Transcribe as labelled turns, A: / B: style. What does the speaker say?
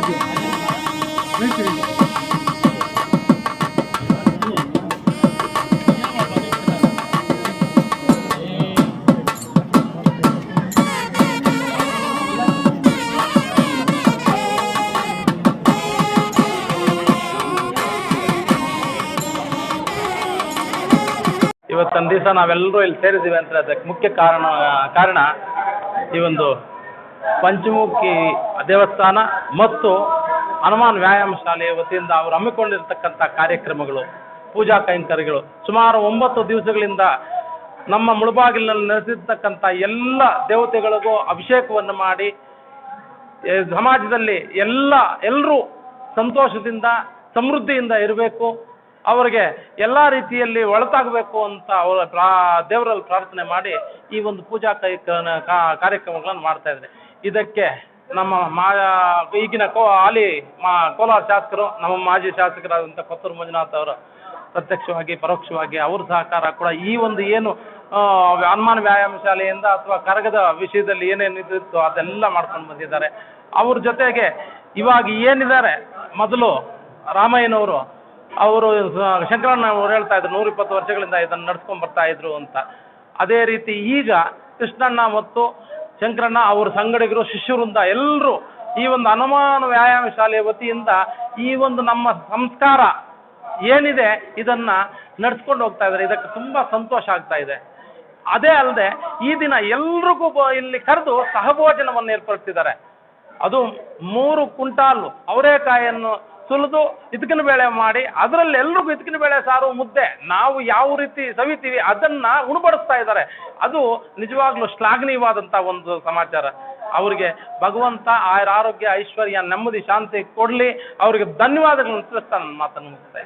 A: Thank you. ಇವತ್ತೊಂದು ದಿವಸ ನಾವೆಲ್ಲರೂ ಇಲ್ಲಿ ಸೇರಿದ್ದೀವಿ ಅಂತ ಅದಕ್ಕೆ ಮುಖ್ಯ ಕಾರಣ ಕಾರಣ ಈ ಒಂದು ಪಂಚಮುಖಿ ದೇವಸ್ಥಾನ ಮತ್ತು ಹನುಮಾನ್ ವ್ಯಾಯಾಮ ಶಾಲೆಯ ವತಿಯಿಂದ ಅವರು ಹಮ್ಮಿಕೊಂಡಿರ್ತಕ್ಕಂಥ ಕಾರ್ಯಕ್ರಮಗಳು, ಪೂಜಾ ಕೈಂಕರ್ಯಗಳು. ಸುಮಾರು ಒಂಬತ್ತು ದಿವಸಗಳಿಂದ ನಮ್ಮ ಮುಳುಬಾಗಿಲಿನಲ್ಲಿ ನೆಲೆಸಿರ್ತಕ್ಕಂಥ ಎಲ್ಲ ದೇವತೆಗಳಿಗೂ ಅಭಿಷೇಕವನ್ನು ಮಾಡಿ ಸಮಾಜದಲ್ಲಿ ಎಲ್ಲ ಎಲ್ಲರೂ ಸಂತೋಷದಿಂದ, ಸಮೃದ್ಧಿಯಿಂದ ಇರಬೇಕು. ಅವರಿಗೆ ಎಲ್ಲ ರೀತಿಯಲ್ಲಿ ಒಳತಾಗಬೇಕು ಅಂತ ಅವರ ಪ್ರಾ, ದೇವರಲ್ಲಿ ಪ್ರಾರ್ಥನೆ ಮಾಡಿ ಈ ಒಂದು ಪೂಜಾ ಕಾ- ಕಾರ್ಯಕ್ರಮಗಳನ್ನು ಮಾಡ್ತಾ ಇದ್ದಾರೆ. ಇದಕ್ಕೆ ನಮ್ಮ ಮಾ ಈಗಿನ ಕೋ, ಹಾಲಿ ಮಾ, ಕೋಲಾರ ಶಾಸಕರು, ನಮ್ಮ ಮಾಜಿ ಶಾಸಕರಾದಂಥ ಕೊತ್ತೂರು ಮಂಜುನಾಥ್ ಅವರು ಪ್ರತ್ಯಕ್ಷವಾಗಿ, ಪರೋಕ್ಷವಾಗಿ ಅವ್ರ ಸಹಕಾರ ಕೂಡ ಈ ಒಂದು ಏನು ಹನುಮಾನ್ ವ್ಯಾಯಾಮ ಶಾಲೆಯಿಂದ ಅಥವಾ ಕರಗದ ವಿಷಯದಲ್ಲಿ ಏನೇನು ಇದಿತ್ತು ಅದೆಲ್ಲ ಮಾಡ್ಕೊಂಡು ಬಂದಿದ್ದಾರೆ. ಅವ್ರ ಜೊತೆಗೆ ಇವಾಗ ಏನಿದ್ದಾರೆ, ಮೊದಲು ರಾಮಯ್ಯನವರು ಅವರು ಶಂಕರಣ್ಣ ಅವರು ಹೇಳ್ತಾ ಇದ್ರು, ನೂರಿಪ್ಪತ್ತು ವರ್ಷಗಳಿಂದ ಇದನ್ನು ನಡ್ಸ್ಕೊಂಡ್ ಬರ್ತಾ ಇದ್ರು ಅಂತ. ಅದೇ ರೀತಿ ಈಗ ಕೃಷ್ಣಣ್ಣ ಮತ್ತು ಶಂಕರಣ್ಣ ಅವ್ರ ಸಂಗಡಿಗರು ಶಿಷ್ಯವೃಂದ ಎಲ್ಲರೂ ಈ ಒಂದು ಹನುಮಾನ ವ್ಯಾಯಾಮ ಶಾಲೆಯ ವತಿಯಿಂದ ಈ ಒಂದು ನಮ್ಮ ಸಂಸ್ಕಾರ ಏನಿದೆ ಇದನ್ನ ನಡ್ಸ್ಕೊಂಡು ಹೋಗ್ತಾ ಇದ್ದಾರೆ. ಇದಕ್ಕೆ ತುಂಬಾ ಸಂತೋಷ ಆಗ್ತಾ ಇದೆ. ಅದೇ ಅಲ್ಲದೆ ಈ ದಿನ ಎಲ್ರಿಗೂ ಇಲ್ಲಿ ಕರೆದು ಸಹಭೋಜನವನ್ನು ಏರ್ಪಡಿಸಿದ್ದಾರೆ. ಅದು ಮೂರು ಕುಂಟಾಲು ಅವರೆಕಾಯನ್ನು ಸುಲಿದು ಇದ್ಕಿನ ಬೇಳೆ ಮಾಡಿ, ಅದರಲ್ಲಿ ಎಲ್ರಿಗೂ ಇದ್ಕಿನ ಬೇಳೆ ಸಾರು ಮುದ್ದೆ. ನಾವು ಯಾವ ರೀತಿ ಸವಿತೀವಿ ಅದನ್ನ ಉಣಬಡಿಸ್ತಾ ಇದ್ದಾರೆ. ಅದು ನಿಜವಾಗ್ಲೂ ಶ್ಲಾಘನೀಯವಾದಂಥ ಒಂದು ಸಮಾಚಾರ. ಅವರಿಗೆ ಭಗವಂತ, ಆಯುರ ಆರೋಗ್ಯ, ಐಶ್ವರ್ಯ, ನೆಮ್ಮದಿ, ಶಾಂತಿ ಕೊಡಲಿ. ಅವರಿಗೆ ಧನ್ಯವಾದಗಳನ್ನು ತಿಳಿಸ್ತಾ ನನ್ನ ಮಾತನ್ನು ಮುಗಿಸ್ತಾ